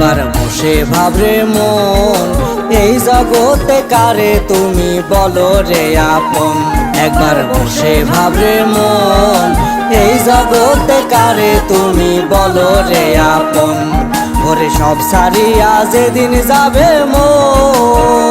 বসে ভাবরে মন। এই জগতে কারে তুমি বলো রে আপন? একবার বসে ভাবরে মন। এই জগতে কারে তুমি বলো রে আপন? ভরে সব সারিয়া যেদিন যাবে মন।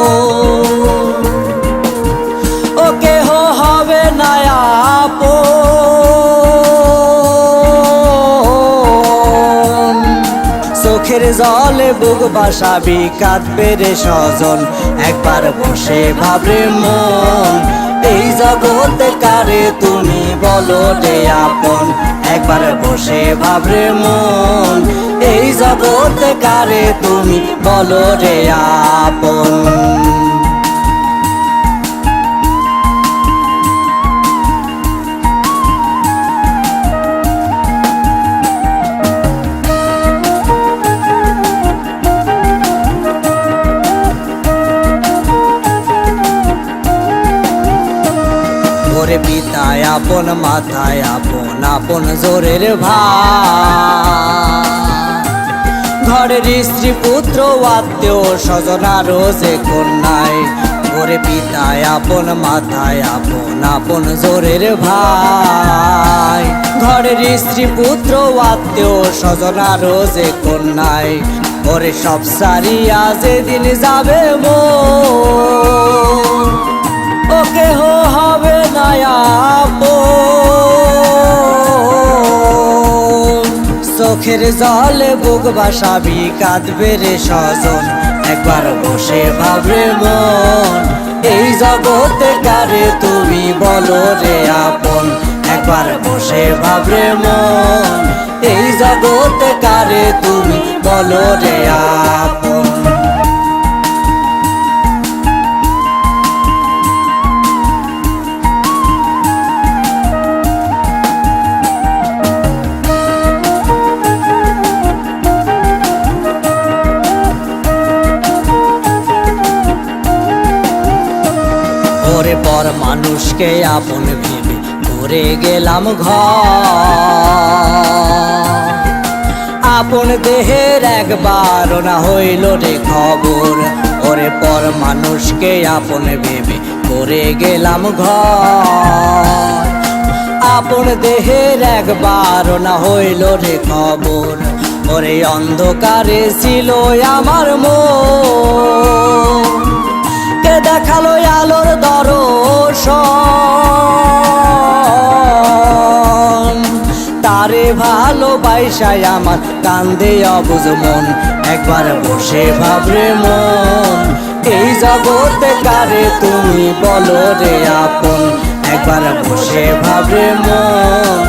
চোখের জলে বুক বাসাবি, কাঁদবে রে স্বজন। একবার বসে ভাবরে মন, এই জগতে কারে তুমি বলো রে আপন। একবার বসে ভাবরে মন, এই জগতে কারে তুমি বলো রে আপন। পিতায়, আপন মাথায়, আপন আপন জোরের ভাই ঘরের স্ত্রী, পুত্র, আত্মীয়, স্বজন আরও যে কন্যায় ওরে পিতায়, আপন মাথায়, আপন আপন জোরের ভাই। ঘরের স্ত্রী, পুত্র, আত্মীয়, স্বজন আরও যে কন্যায় ওরে সব সারিয়া যেদিন যাবে মো চোখের জলে, বুক বাসাবি, কাঁদবে রে স্বজন। একবার বসে ভাবরে মন, এই জগতে কারে তুমি বলো রে আপন। একবার বসে ভাবরে মন, এই জগতে কারে তুমি বলো রে আপন। পর মানুষকে আপন ভেবে করে গেলাম ঘর। আপন দেহের একবার না হইল রে খবর, ওরে পর মানুষকে আপন ভেবে করে গেলাম ঘর। আপন দেহের একবার না হইল রে খবর, ওরে অন্ধকারে ছিল আমার মন। দেখাল আলোর দর্শন। তারে ভালোবাসায় আমার কান্দে অবুজ মন, একবার বসে ভাবরে মন। এই জগতে কারে তুমি বলো রে আপন, একবার বসে ভাবরে মন।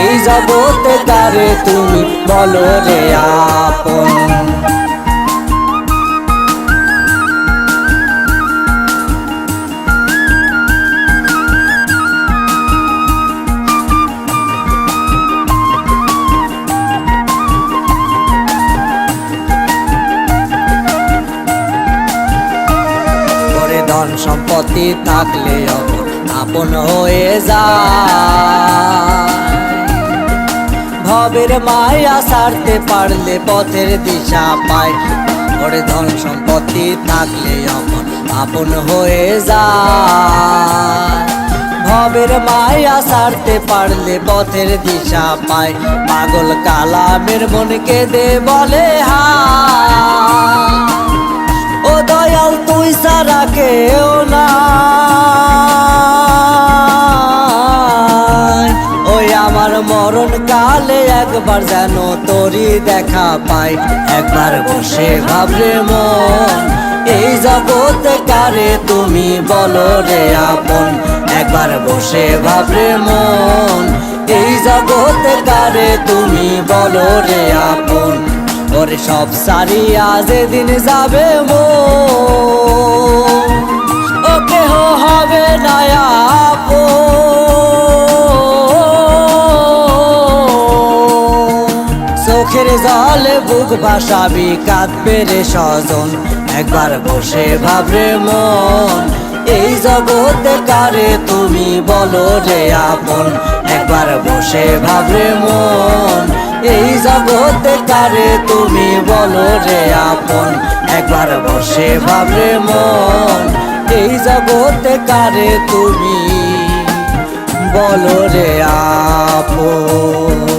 এই জগতে কারে তুমি বলো রে আপন। সম্পত্তি থাকলে আপন হয়ে যায়। ভবের মায়া সারতে পারলে পথের দিশা পায়। করে ধন সম্পত্তি থাকলে অপর আপন হয়ে যায়। ভবের মায়া সারতে পারলে পথের দিশা পায়। পাগল কালামের মনকে দে বলে, হা। ও দয়াল, তুই সারা কেউ একবার যেন তোরই দেখা পাই। একবার বসে ভাবরে মন, এই জগতে কারে তুমি বলো রে আপন? একবার বসে ভাবরে মন, এই জগতে কারে তুমি বলো রে আপন? ওরে সব সারিয়া যেদিন যাবে মো চোখের জলে, বুক ভাসাবি, কাঁদবে রে স্বজন। একবার বসে ভাবরে মন, এই জগতে কারে তুমি বলো রে আপন? একবার বসে ভাবরে মন, এই জগতে কারে তুমি বলো রে আপন? একবার বসে ভাবরে মন, এই জগতে কারে তুমি বলো রে আপন?